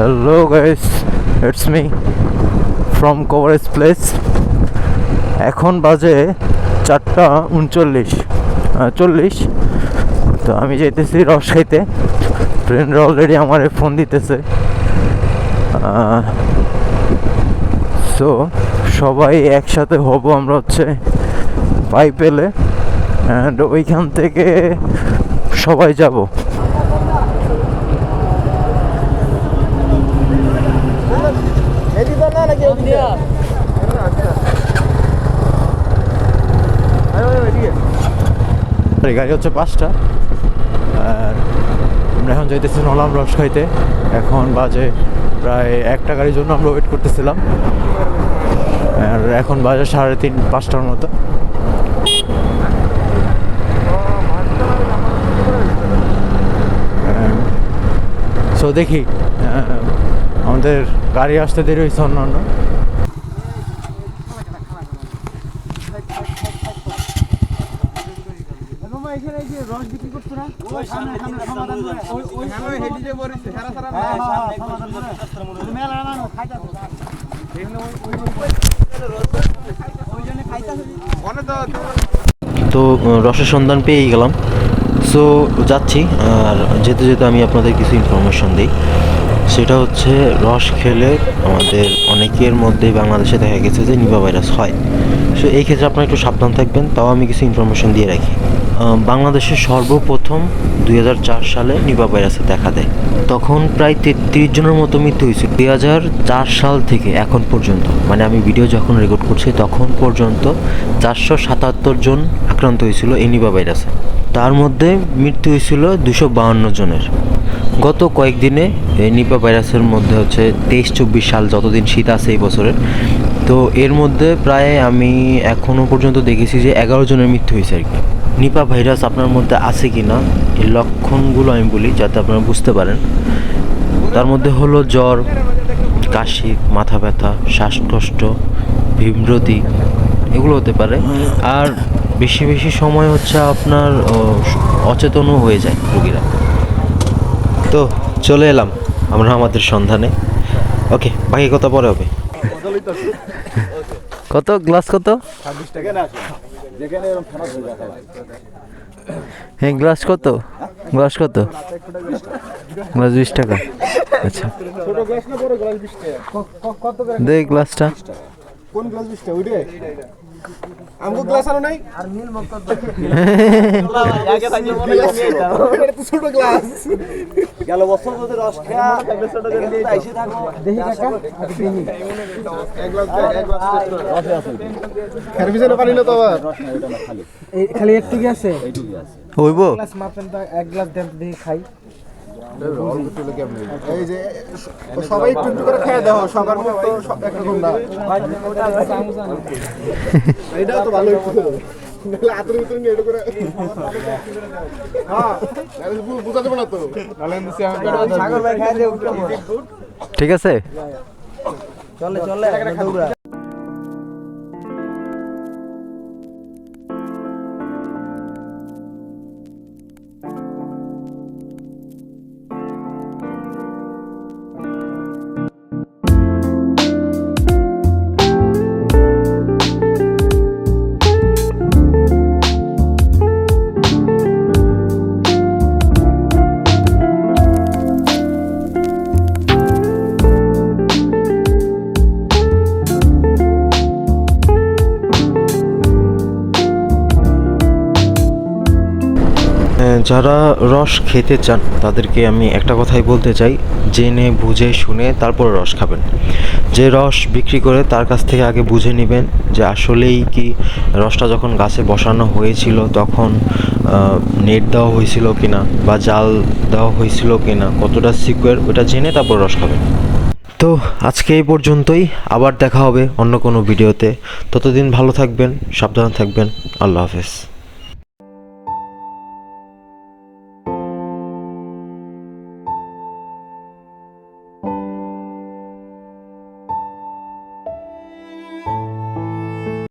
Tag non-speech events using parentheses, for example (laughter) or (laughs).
Hello guys it's me from coverage place এখন বাজে চারটা উনচল্লিশ। চল্লিশ। তো আমি যাইতেছি রস খাইতে অলরেডি আমার ফোন দিতেছে। সো সবাই একসাথে হব আমরা হচ্ছে পাইপেলে। অ্যান্ড ওইখান থেকে সবাই যাব এই গাড়ি হচ্ছে পাঁচটা। আর আমরা এখন যাইতেছি নলাম রস খাইতে। এখন বাজে প্রায় একটা গাড়ির জন্য আমরা ওয়েট করতেছিলাম। আর এখন বাজে সাড়ে তিন, পাঁচটার মতো। সো দেখি আমাদের গাড়ি আসতে দেরি হয়েছে অন্যান্য তো রসের সন্ধান পেয়েই গেলাম। সো যাচ্ছি, আর যেতে যেতে আমি আপনাদের কিছু ইনফরমেশন দিই। সেটা হচ্ছে রস খেলে আমাদের অনেকের মধ্যেই বাংলাদেশে দেখা গেছে যে নিপা ভাইরাস হয়। সো এই ক্ষেত্রে আপনারা একটু সাবধান থাকবেন, তাও আমি কিছু ইনফরমেশন দিয়ে রাখি। বাংলাদেশে সর্বপ্রথম দুই হাজার চার সালে নিপা ভাইরাসে দেখা দেয়। তখন প্রায় তেত্রিশ জনের মতো মৃত্যু হয়েছিল দুই সাল থেকে এখন পর্যন্ত মানে আমি ভিডিও যখন রেকর্ড করছি, তখন পর্যন্ত চারশো সাতাত্তর জন আক্রান্ত হয়েছিল এই নিপা ভাইরাসে। তার মধ্যে মৃত্যু হয়েছিল দুশো বাহান্ন জনের। গত কয়েকদিনে নিপা ভাইরাসের মধ্যে হচ্ছে তেইশ চব্বিশ সাল যতদিন শীত আছে এই বছরের, তো এর মধ্যে প্রায় আমি এখনও পর্যন্ত দেখেছি যে এগারো জনের মৃত্যু হয়েছে আর কি। নিপা ভাইরাস আপনার মধ্যে আছে কি না এই লক্ষণগুলো আমি বলি যাতে আপনারা বুঝতে পারেন। তার মধ্যে হলো জ্বর, কাশি, মাথা ব্যথা, শ্বাসকষ্ট, ভীমরতি, এগুলো হতে পারে। আর বেশি বেশি সময় হচ্ছে আপনার অচেতনও হয়ে যায় রোগীরা। তো চলে এলাম আমরা আমাদের সন্ধানে। ওকে, বাকি কথা পরে হবে। কত গ্লাস কত? হ্যাঁ গ্লাস কত? গ্লাস কত? গ্লাস বিশ টাকা। আচ্ছা। দে গ্লাসটা। কোন গ্লাস বিশটা ওইটা আমগো গ্লাস আনো নাই? এটা তো ছোট গ্লাস গেল বছর যদি রস খেয়া আইসে থাকো। দেখি কাকা এক গ্লাস এক গ্লাস খের বিছানো পানি না তো আবার? খালি একটু কি আছে? হইব। গ্লাস মাপেন এক গ্লাস দেন দেখি খাই। এই যে সবাই একটু একটু করে খেয়ে দাও সবার সব একরকম না। (laughs) এটাও তো ভালো হইতো নাহলে আতর ভিতরে যারা রস খেতে চান, তাদেরকে আমি একটা কথাই বলতে চাই, জেনে, বুঝে, শুনে তারপর রস খাবেন। যে রস বিক্রি করে তার কাছ থেকে আগে বুঝে নেবেন যে আসলেই কি রসটা যখন গাছে বসানো হয়েছিল তখন নেট দেওয়া হয়েছিল কিনা বা জাল দেওয়া হয়েছিল কিনা, কতটা সিকুয়ার ওটা জেনে তারপর রস খাবেন। তো আজকে এই পর্যন্তই, আবার দেখা হবে অন্য কোনো ভিডিওতে। ততদিন ভালো থাকবেন, সাবধানে থাকবেন, আল্লাহ হাফেজ।